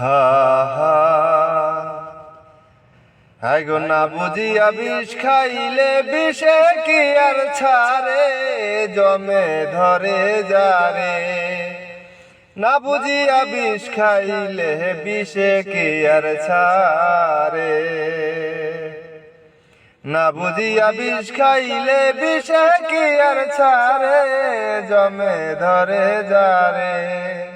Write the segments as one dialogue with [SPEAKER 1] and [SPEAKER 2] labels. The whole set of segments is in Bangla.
[SPEAKER 1] হা হা। হাই গো না বুঝিয়া বিষ খাইলে বিষে কি আর ছাড়ে? জমে ধরে যারে। না বুঝিয়া বিষ খাইলে বিষে কি আর ছাড়ে? না বুঝিয়া বিষ খাইলে বিষে কি আর ছাড়ে? জমে ধরে যারে।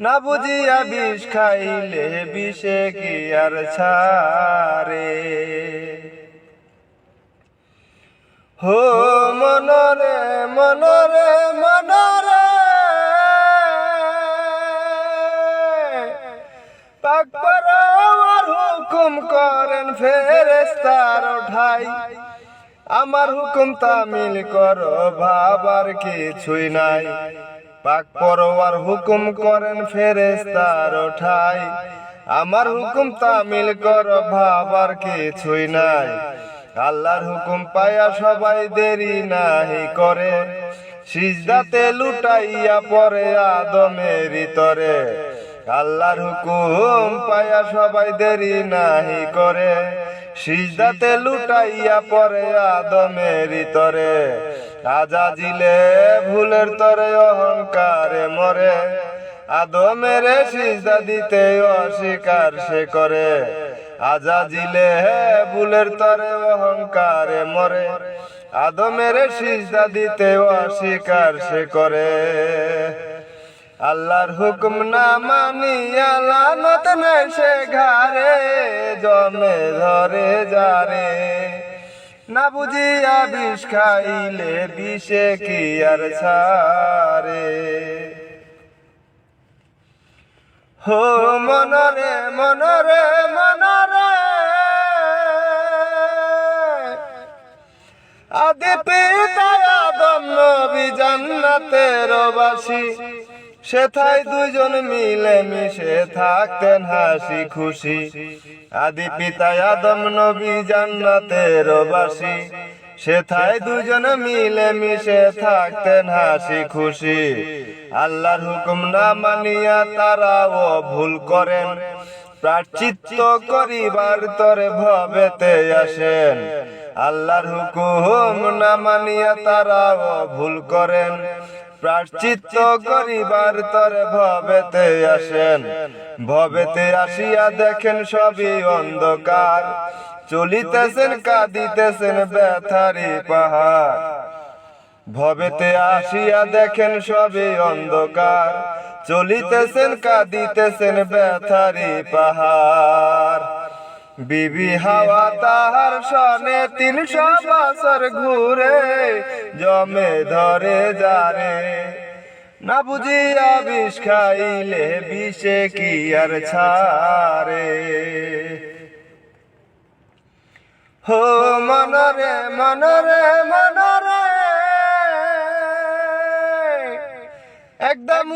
[SPEAKER 1] না বুঝিয়া বিষ খাইলে বিষে কি আর ছাড়ে? হো মনরে মনরে মনরে। পাক আমার হুকুম করেন ফেরেস্তার ঠাই আমার হুকুম তামিল করো, ভাবার কিছুই নাই। পাক পরোয়ার হুকুম করেন ফেরেস্তার ঠাই আমার হুকুম তামিল করো, ভাবার কিছুই নাই। আল্লাহর হুকুম পায়া সবাই দেরি নাহি করে। সিজদাতে লুটাইয়া পরে আদমের তরে আল্লাহর হুকুম পায়া সবাই দেরি নাহি করে। সিজদাতে লুটাইয়া পরে আদমের তরে আজাজিলে ভুলের তরে অহংকারে মরে। আদমের সিজদা দিতে অস্বীকার সে করে। আজাজিলে ভুলের তরে অহংকারে মরে। আদমের সিজদা দিতে অস্বীকার সে করে। আল্লাহর হুকুম না মানিয়া লানত নেই সে ঘারে জমে ধরে যারে। না বুঝিয়া বিষ খাইলে বিষে কি আর ছাড়ে? হো মনরে মনরে মনরে। আদি পিতা আদম নবী জান্নাতের বাসী। সেথায় দুইজন মিলে মিশে থাকতেন হাসি খুশি। আদি পিতা আদম নবী জান্নাতের বাসী। সেথায় দুজন মিলে মিশে থাকতেন হাসি খুশি। আল্লাহর হুকুম না মানিয়া তারাও ভুল করেন। প্রাচিত্য করিবার তরে ভবেতে আসেন। আল্লাহর হুকুম না মানিয়া তারাও ভুল করেন। প্রাচিত্য করিবার তরে ভবেতে আসেন। ভবেতে আসিয়া দেখেন সবই অন্ধকার। চলিতেছেন, কাঁদিতেছেন ব্যথারি পাহাড়। ভবেতে আসিয়া দেখেন সবে অন্ধকার। চলিতেছেন, কাঁদিতেছেন ব্যথারি পাহাড়। বিবি হাওয়া তাহার সনে তিনশো বছর ঘুরে, জমে ধরে যারে না বুঝিয়া বিষ খাইলে বিষে কি আর ছাড়ে? হো, মনরে মনরে মনরে। একদম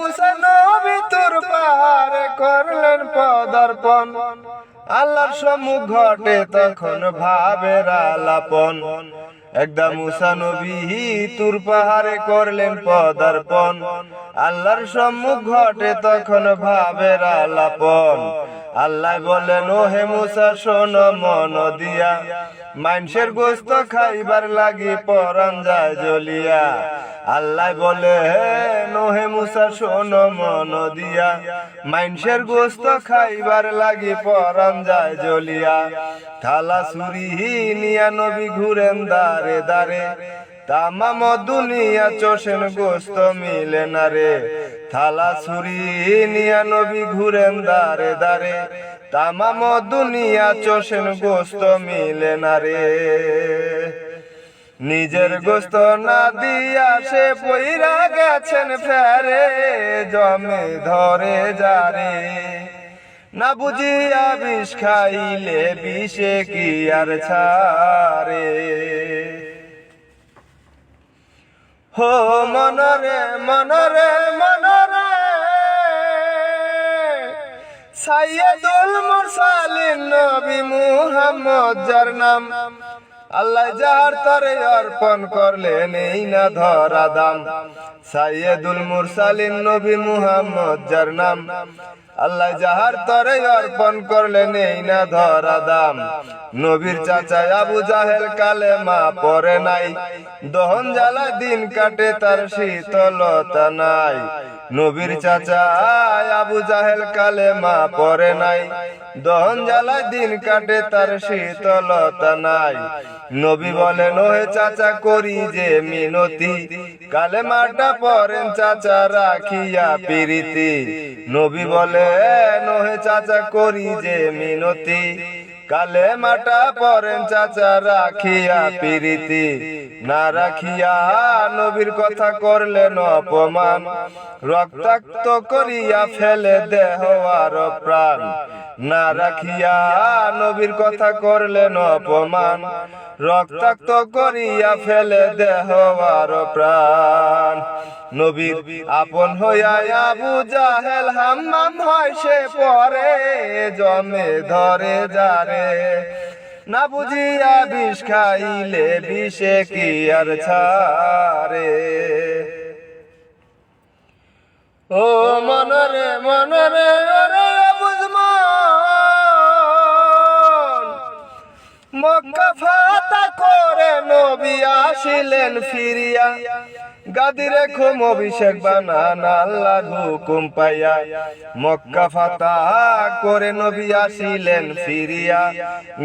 [SPEAKER 1] নবী তোর পাহাড়ে করলেন পদার্পণ। আল্লাহর সম্মুখ ঘটে তখন ভাবের আলাপন। একদা মুসা নবী তুর পাহাড়ে করলেন পদার্পণ। আল্লাহর সম্মুখ ঘটে তখন ভাবের আলাপন। আল্লাহ বলেন ও হে মুসা, শোন, মন দিয়া। মানুষের গোস্ত খাইবার লাগি পরান যায় জ্বলিয়া। আল্লাহ বলে হে নোহে মুসা, শোন, মন দিয়া। মানুষের গোস্ত খাইবার লাগি পরান যায় জ্বলিয়া। থালা সুরি নিয়া নবী ঘুরেন দারে দারে তামাম দুনিয়া চোষেন গোস্ত মিলে না রে। থালা ছুরি নিয়া নবী ঘুরেন দারে দারে তামাম দুনিয়া চোষেন গোস্ত মিলে না রে। নিজের গোস্ত না দিয়া সে পইরা গেছেন ফেরে, জমে ধরে যারে। না বুঝিয়া বিষ খাইলে বিষে কি আর ছাড়ে? হো, মনরে মনরে মনরে। সাইয়দুল মুরসালিন নবী মুহাম্মদ যার নাম। আল্লাহ যার তরে অর্পণ করলেন, এই না ধরা দাম সাইয়দুল মুরসালিন নবী মুহাম্মদ যার নাম। আল্লাহ যাহার তরে অর্পণ করলে নেই না ধরা দাম। নবীর চাচা আবু জাহেল কালে মা পরে নাই। দহন জ্বালা দিন কাটে তার শীতলতা নাই। নবীর চাচা আবু জাহেল কালে মা পরে নাই। দহন জ্বালা দিন কাটে তার শীতলতা নাই। নবী বলেন, ওহে চাচা, করি যে মিনতি। কালে মাটা পরেন চাচা, রাখিয়া পিরিতি। নবী বলে ওহে চাচা করি যে মিনতি। কালে মাটা পরেন চাচা রাখিয়া পিরিতি। না রাখিয়া নবীর কথা করলেন অপমান। রক্তাক্ত করিয়া ফেলে দেহ আর প্রাণ। না রাখিয়া নবীর কথা করলেন অপমান। রক্তাক্ত করিয়া ফেলে দেহ আর প্রাণ। নবীর আপন হইয়া আবু জাহেল হাম্মাম হয় সে পরে, জমে ধরে যারে। না বুঝিয়া বিষ খাইলে বিষে কি আর ছাড়ে? ও মনরে মনরে রে বুঝমন মক্কা ফাতা করে নবী আসিলেন ফিরিয়া। গাদি রেখুম অভিষেক বানান আল্লাহ হুকুম পাইয়া। মক্কা ফাতা করে নবী আসিলেন ফিরিয়া।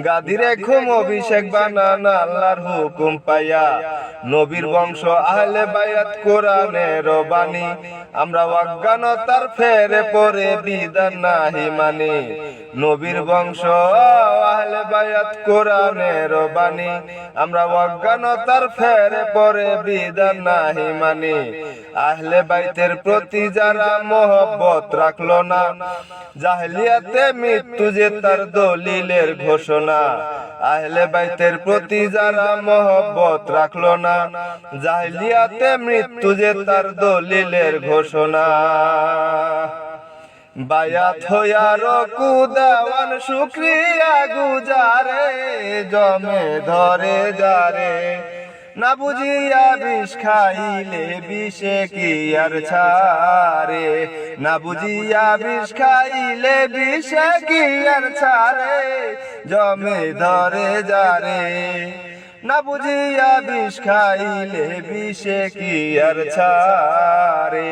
[SPEAKER 1] গাদি রেখুম অভিষেক বানান, আল্লাহর হুকুম পাইয়া। নবীর বংশ আহলে বায়াত কোরআনের বাণী আমরা অজ্ঞানতার ফেরে পরে বিধান নাহি মানি। নবীর বংশ আহলে বায়াত কোরআনের বাণী আমরা অজ্ঞানতার ফেরে পরে বিধান নাহি মানি আহলে বাইতের প্রতি যারা মোহব্বত রাখল না, জাহলিয়াতে মৃত্যু যে তার দলিলের ঘোষণা। আহলে বাইতের প্রতি যারা মোহব্বত রাখল না, জাহলিয়াতে মৃত্যু যে তার দলিলের ঘোষণা। বায়াত হইয়ার কুদাওয়ান শুক্রিয়া গুজারে, জমে ধরে যারে। না বুঝিয়া বিষ খাইলে বিষে কি আর ছাড়ে? না বুঝিয়া বিষ খাইলে বিষে কি আর ছাড়ে? জমে ধরে যারে। না বুঝিয়া বিষ খাইলে বিষে কি আর ছাড়ে?